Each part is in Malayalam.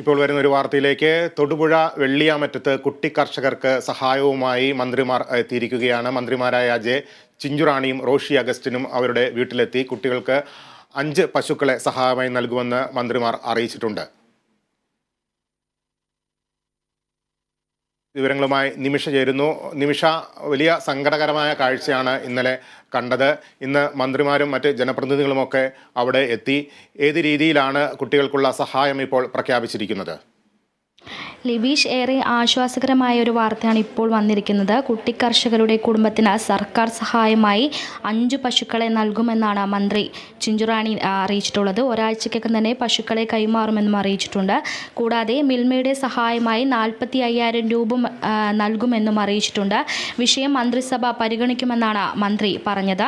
ഇപ്പോൾ വരുന്ന ഒരു വാർത്തയിലേക്ക് തൊടുപുഴ വെള്ളിയാമറ്റത്ത് കുട്ടി കർഷകർക്ക് സഹായവുമായി മന്ത്രിമാർ എത്തിയിരിക്കുകയാണ്. മന്ത്രിമാരായ അജയ് ചിഞ്ചുറാണിയും റോഷി അഗസ്റ്റിനും അവരുടെ വീട്ടിലെത്തി. കുട്ടികൾക്ക് അഞ്ച് പശുക്കളെ സഹായമായി നൽകുമെന്ന് മന്ത്രിമാർ അറിയിച്ചിട്ടുണ്ട്. വിവരങ്ങളുമായി നിമിഷ ചേരുന്നു. നിമിഷ വലിയ സങ്കടകരമായ കാഴ്ചയാണ് ഇന്നലെ കണ്ടത്. ഇന്ന് മന്ത്രിമാരും മറ്റ് ജനപ്രതിനിധികളുമൊക്കെ അവിടെ എത്തി. ഏത് രീതിയിലാണ് കുട്ടികൾക്കുള്ള സഹായം ഇപ്പോൾ പ്രഖ്യാപിച്ചിരിക്കുന്നത്? ലിബീഷ് ഏറെ ആശ്വാസകരമായ ഒരു വാർത്തയാണ് ഇപ്പോൾ വന്നിരിക്കുന്നത്. കുട്ടി കർഷകരുടെ കുടുംബത്തിന് സർക്കാർ സഹായമായി അഞ്ചു പശുക്കളെ നൽകുമെന്നാണ് മന്ത്രി ചിഞ്ചുറാണി അറിയിച്ചിട്ടുള്ളത്. ഒരാഴ്ചയ്ക്കകം തന്നെ പശുക്കളെ കൈമാറുമെന്നും അറിയിച്ചിട്ടുണ്ട്. കൂടാതെ മിൽമയുടെ സഹായമായി നാൽപ്പത്തി അയ്യായിരം രൂപ നൽകുമെന്നും അറിയിച്ചിട്ടുണ്ട്. വിഷയം മന്ത്രിസഭ പരിഗണിക്കുമെന്നാണ് മന്ത്രി പറഞ്ഞത്.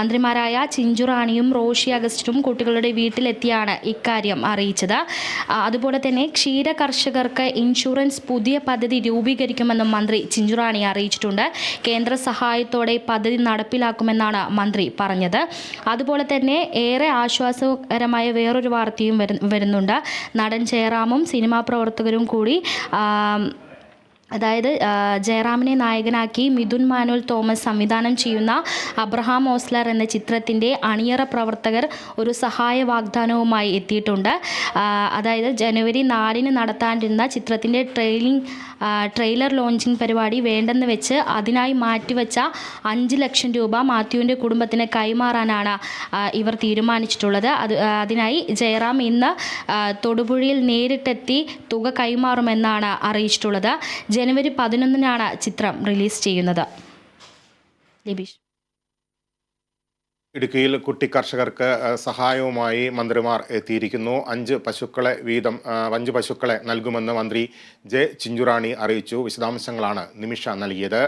മന്ത്രിമാരായ ചിഞ്ചുറാണിയും റോഷി അഗസ്റ്റും കുട്ടികളുടെ വീട്ടിലെത്തിയാണ് ഇക്കാര്യം അറിയിച്ചത്. അതുപോലെ തന്നെ ക്ഷീര കർഷകർക്ക് ഇൻഷുറൻസ് പുതിയ പദ്ധതി രൂപീകരിക്കുമെന്നും മന്ത്രി ചിഞ്ചുറാണി അറിയിച്ചിട്ടുണ്ട്. കേന്ദ്ര സഹായത്തോടെ പദ്ധതി നടപ്പിലാക്കുമെന്നാണ് മന്ത്രി പറഞ്ഞത്. അതുപോലെ തന്നെ ഏറെ ആശ്വാസകരമായ വേറൊരു വാർത്തയും വരുന്നുണ്ട്. നടൻ ജയറാമും സിനിമാ പ്രവർത്തകരും കൂടി അതായത് ജയറാമിനെ നായകനാക്കി മിഥുൻ മാനുവൽ തോമസ് സംവിധാനം ചെയ്യുന്ന അബ്രഹാം ഓസ്ലർ എന്ന ചിത്രത്തിന്റെ അണിയറ പ്രവർത്തകർ ഒരു സഹായ വാഗ്ദാനവുമായി എത്തിയിട്ടുണ്ട്. അതായത് ജനുവരി നാലിന് നടത്താനിരുന്ന ചിത്രത്തിന്റെ ട്രെയിലിംഗ് ട്രെയിലർ ലോഞ്ചിങ് പരിപാടി വേണ്ടെന്ന് വെച്ച് അതിനായി മാറ്റിവെച്ച അഞ്ച് ലക്ഷം രൂപ മാത്യുവിന്റെ കുടുംബത്തിന് കൈമാറാനാണ് ഇവർ തീരുമാനിച്ചിട്ടുള്ളത്. അത് അതിനായി ജയറാം ഇന്ന് തൊടുപുഴയിൽ നേരിട്ടെത്തി തുക കൈമാറുമെന്നാണ് അറിയിച്ചിട്ടുള്ളത്. ജനുവരി പതിനൊന്നിനാണ് ചിത്രം റിലീസ് ചെയ്യുന്നത്. ഇടുക്കിയിൽ കുട്ടി കർഷകർക്ക് സഹായവുമായി മന്ത്രിമാർ എത്തിയിരിക്കുന്നു. അഞ്ച് പശുക്കളെ വീതം അഞ്ച് പശുക്കളെ നൽകുമെന്ന് മന്ത്രി ജെ ചിഞ്ചുറാണി അറിയിച്ചു. വിശദാംശങ്ങളാണ് നിമിഷ നൽകിയത്.